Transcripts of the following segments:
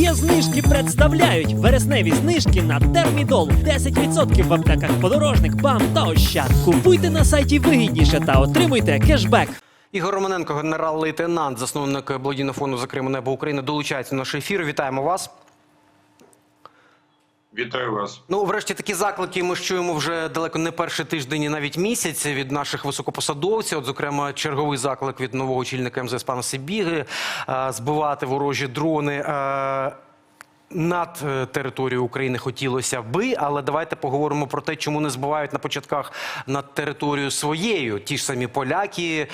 Є знижки представляють вересневі знижки на термідол. 10% в аптеках подорожник, бам та ощад. Купуйте на сайті вигідніше та отримуйте кешбек. Ігор Романенко, генерал-лейтенант, засновник благодійного фонду «Зокрема небо України, долучається до нашого ефіру. Вітаємо вас. Вітаю вас. Ну, врешті, такі заклики ми ж чуємо вже далеко не перший тиждень і навіть місяць від наших високопосадовців. От, зокрема, черговий заклик від нового очільника МЗС пана Сибіги збивати ворожі дрони. Над е, територією України хотілося би, але давайте поговоримо про те, чому не збивають на початках над територією своєю. Ті ж самі поляки, е,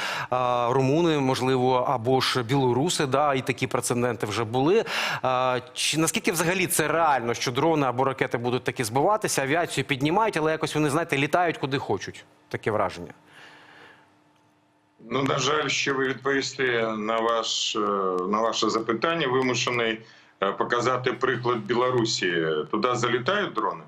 румуни, можливо, або ж білоруси, да, і такі прецеденти вже були. Е, Чи наскільки взагалі це реально, що дрони або ракети будуть таки збиватися, авіацію піднімають, але якось вони знаєте, літають куди хочуть? Таке враження. Ну, на жаль, що ви відповісти на ваш на ваше запитання, вимушений показати приклад Білорусі. Туди залітають дрони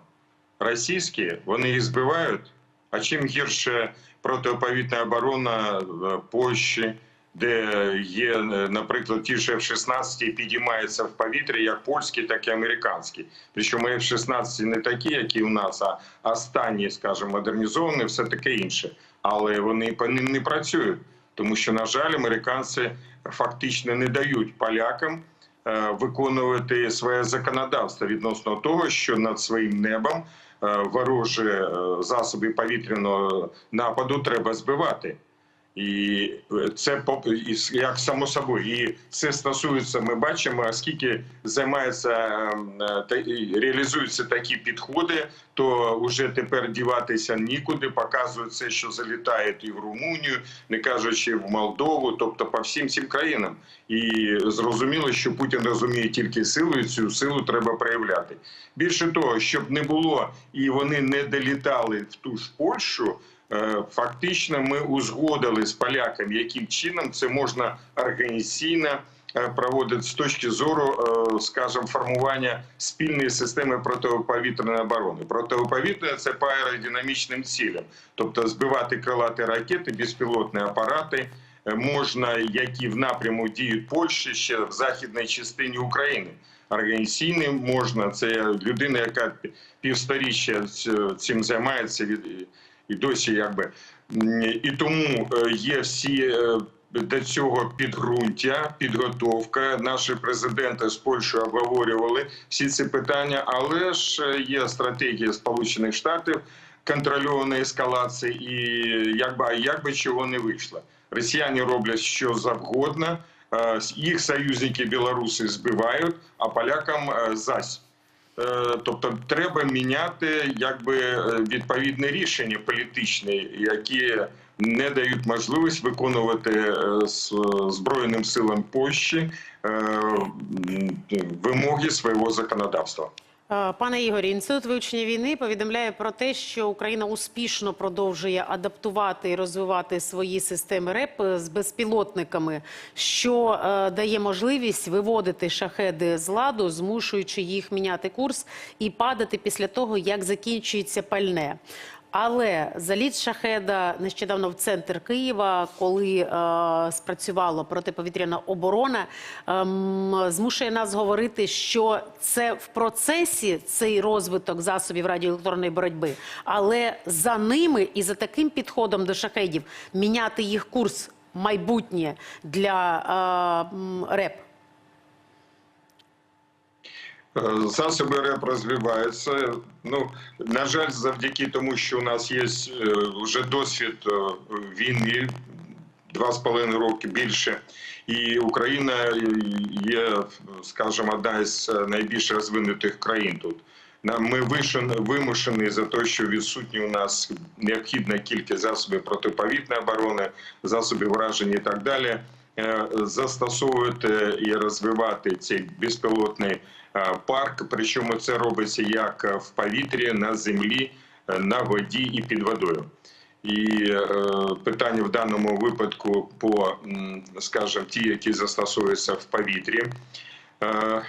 російські, вони їх збивають. А чим гірше протиповітна оборона е, Польщі, де є, е, наприклад, ті ж F-16 підіймаються в повітрі, як польські, так і американські. Причому F-16 не такі, які у нас, а останні, скажімо, модернізовані, все таке інше. Але вони по ним не працюють, тому що, на жаль, американці фактично не дають полякам е, виконувати своє законодавство відносно того, що над своїм небом е, ворожі е, засоби повітряного нападу треба збивати. І е, це як само собою. І це стосується, ми бачимо, скільки займається ем, е, реалізуються такі підходи, то вже тепер діватися нікуди. Показують це, що залітають і в Румунію, не кажучи в Молдову, тобто по всім цим країнам. І зрозуміло, що Путін розуміє тільки силу, і цю силу треба проявляти. Більше того, щоб не було і вони не долітали в ту ж Польщу. Е, Фактично, ми узгодили з поляками, яким чином це можна організаційно е, проводити з точки зору, е, скажімо, формування спільної системи протиповітряної оборони. Протиповітряна – це по аеродинамічним цілям, тобто збивати крилаті ракети, безпілотні апарати можна, які в напряму діють Польщі ще в західній частині України. Організаційним можна це людина, яка півсторіччя цим займається і досі якби і тому е, є всі е, до цього підґрунтя, підготовка. Наші президенти з Польщею обговорювали всі ці питання, але ж є стратегія Сполучених Штатів контрольованої ескалації, і якби якби чого не вийшло. Росіяни роблять що завгодно. е, Їх союзники білоруси збивають, а полякам зась. Е, Тобто треба міняти якби е, відповідне рішення політичне, які не дають можливість виконувати е, збройним силам Польщі вимоги свого законодавства. Е, Пане Ігорі, інститут вивчення війни повідомляє про те, що Україна успішно продовжує адаптувати і розвивати свої системи РЕП з безпілотниками, що е, дає можливість виводити шахеди з ладу, змушуючи їх міняти курс і падати після того, як закінчується пальне. Але заліт шахеда нещодавно в центр Києва, коли е, спрацювала протиповітряна оборона, ем, змушує нас говорити, що це в процесі цей розвиток засобів радіоелектронної боротьби, але за ними і за таким підходом до шахедів міняти їх курс майбутнє для е, РЕП. Засоби РЕП розвиваються. Ну на жаль, завдяки тому, що у нас є е, вже досвід е, війни два з половиною роки більше, і Україна є, скажімо, одна із найбільш розвинутих країн тут. Ми вимушені за те, що відсутні у нас необхідна кількість засобів протиповітної оборони, засобів враження і так далі. Е, Застосовувати і розвивати цей безпілотний е, парк. Причому це робиться як в повітрі, на землі, е, на воді і під водою. І е, питання в даному випадку по, скажімо, ті, які застосовуються в повітрі. Е,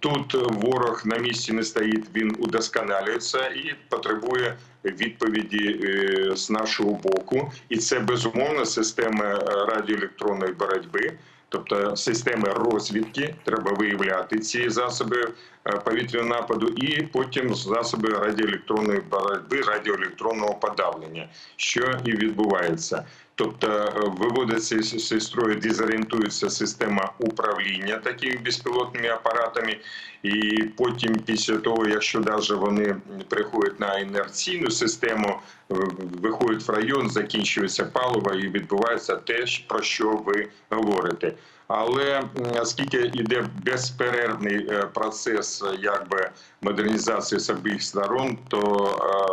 Тут ворог на місці не стоїть, він удосконалюється і потребує відповіді е, з нашого боку. І це безумовно система радіоелектронної боротьби. тобто системи розвідки, треба виявляти ці засоби е, повітряного нападу, і потім засоби радіоелектронної боротьби, радіоелектронного подавлення, що і відбувається. Тобто е, виводиться з з строю, дезорієнтується система управління такими безпілотними апаратами, і потім, після того, якщо навіть вони приходять на інерційну систему, е, виходять в район, закінчується паливо і відбувається те, про що ви говорите. Але скільки оскільки йде безперервний е, процес якби модернізації з обох сторон, то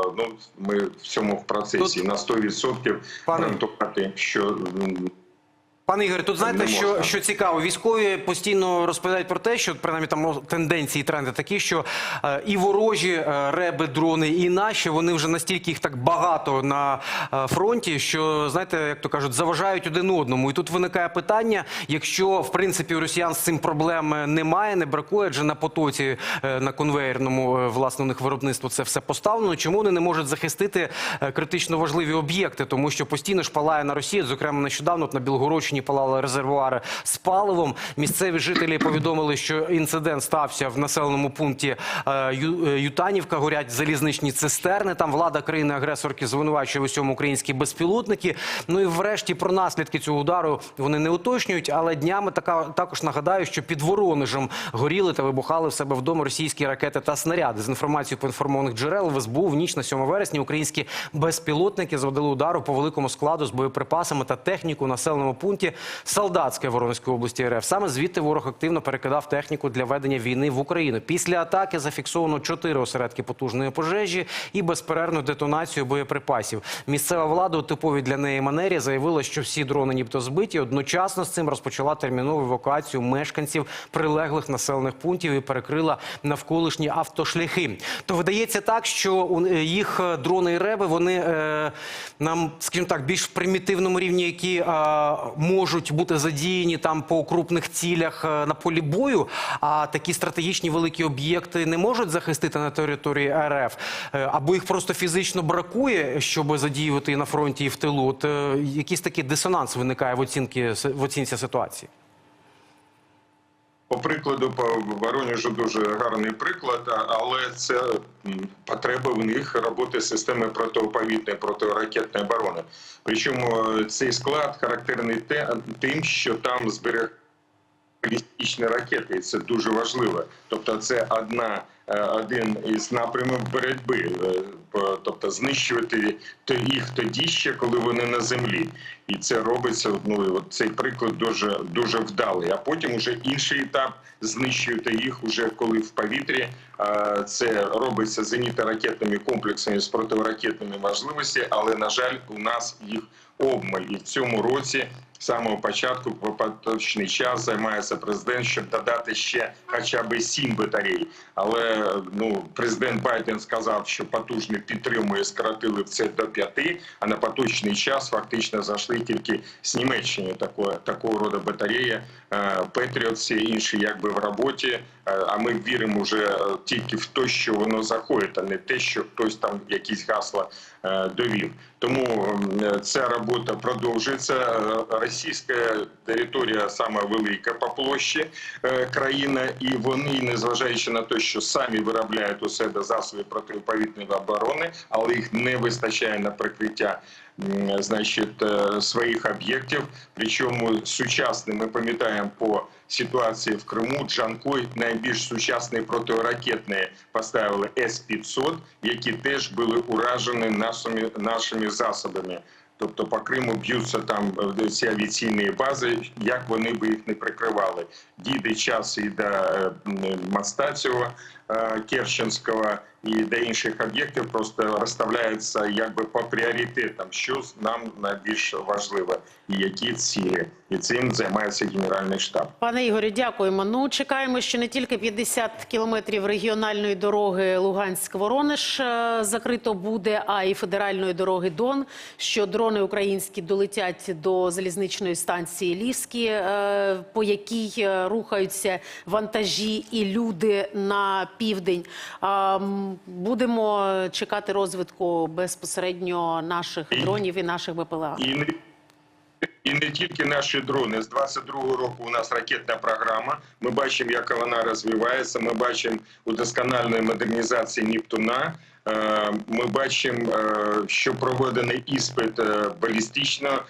е, ну ми в цьому процесі на 100% Пане- гарантувати, що Пане Ігорі, тут знаєте, що, що цікаво, військові постійно розповідають про те, що принаймні там тенденції, тренди такі, що е, і ворожі е, реби, дрони, і наші вони вже настільки їх так багато на е, фронті, що знаєте, як то кажуть, заважають один одному. І тут виникає питання: якщо в принципі у росіян з цим проблем немає, не бракує, адже на потоці е, на конвейерному е, власне у них виробництво це все поставлено. Чому вони не можуть захистити е, критично важливі об'єкти? Тому що постійно ж палає на Росії, зокрема нещодавно от на Білгородщині палали резервуари з паливом. Місцеві жителі повідомили, що інцидент стався в населеному пункті е, е, Ютанівка. Горять залізничні цистерни. Там влада країни-агресорки звинувачує усьому українські безпілотники. Ну і врешті про наслідки цього удару вони не уточнюють. Але днями така також нагадаю, що під Воронежем горіли та вибухали в себе вдома російські ракети та снаряди. З інформацією поінформованих джерел в СБУ в ніч на 7 вересня українські безпілотники завдали удару по великому складу з боєприпасами та техніку населеному пункті Солдатське Воронезької області РФ. Саме звідти ворог активно перекидав техніку для ведення війни в Україну. Після атаки зафіксовано чотири осередки потужної пожежі і безперервну детонацію боєприпасів. Місцева влада у типовій для неї манері заявила, що всі дрони нібито збиті. Одночасно з цим розпочала термінову евакуацію мешканців прилеглих населених пунктів і перекрила навколишні автошляхи. То видається так, що е, їх е, дрони і реби вони е, нам, скажімо так, більш примітивному рівні, які е, можуть бути задіяні там по крупних цілях е, на полі бою. А такі стратегічні великі об'єкти не можуть захистити на території РФ, е, або їх просто фізично бракує, щоб задіювати і на фронті, і в тилу. От е, якийсь такий дисонанс виникає в оцінки в оцінці ситуації. По прикладу, по Воронежу дуже гарний приклад, але це потреба в них роботи системи протиповітної протиракетної оборони. Причому е, цей склад характерний те- тим, що там зберег балістичні ракети, і це дуже важливо. Тобто, це одна е, один із напрямів боротьби, е, тобто знищувати їх тоді ще, коли вони на землі. І це робиться. Ну цей приклад дуже дуже вдалий. А потім уже інший етап знищувати їх уже коли в повітрі. Це робиться зенітно-ракетними комплексами з протиракетними можливостями, але на жаль, у нас їх обмаль. І в цьому році з самого початку по поточний час займається президент, щоб додати ще хоча б сім батарей. Але ну президент Байден сказав, що потужно підтримує, скоротили це до п'яти. А на поточний час фактично зайшли тільки з Німеччини такого такого роду батареї. Петріот, всі інші якби в роботі. Е, А ми віримо вже е, тільки в те, що воно заходить, а не те, що хтось там якісь гасла е, довів. Тому ця робота продовжується. Е, Російська територія саме велика по площі е, країна, і вони, незважаючи на те, що самі виробляють у себе засоби протиповітної оборони, але їх не вистачає на прикриття. Значить, е, своїх об'єктів, причому сучасний, ми пам'ятаємо по ситуації в Криму, Джанкой найбільш сучасний протиракетний поставили С-500, які теж були уражені нашими засобами. Тобто по Криму б'ються там е, ці авіаційні бази, як вони би їх не прикривали. Дійде час і до е, е, Керченського, і до інших об'єктів просто розставляється якби по пріоритетам, що нам найбільш важливо і які цілі. І цим займається Генеральний штаб. Пане Ігорю, дякуємо. Ну чекаємо, що не тільки 50 кілометрів регіональної дороги Луганськ-Воронеж е, закрито буде, а й федеральної дороги Дон. Що дрони українські долетять до залізничної станції Ліски, е, по якій е, рухаються вантажі і люди на південь. Будемо чекати розвитку безпосередньо наших дронів і наших БПЛА. І не, І не тільки наші дрони. З 22-го року у нас ракетна програма. Ми бачимо, як вона розвивається. Ми бачимо удосконаленої модернізації Нептуна. Е, Ми бачимо, е, що проведений іспит е, балістичного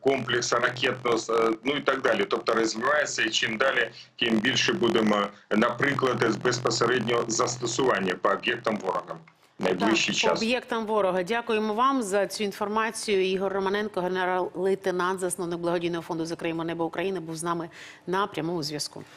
комплексу ракетного, ну і так далі. Тобто розвивається, і чим далі, тим більше будемо, наприклад, з безпосереднього застосування по об'єктам ворога в найближчий час. об'єктам ворога. Дякуємо вам за цю інформацію. Ігор Романенко, генерал-лейтенант, засновник благодійного фонду «Закриємо небо України, був з нами на прямому зв'язку.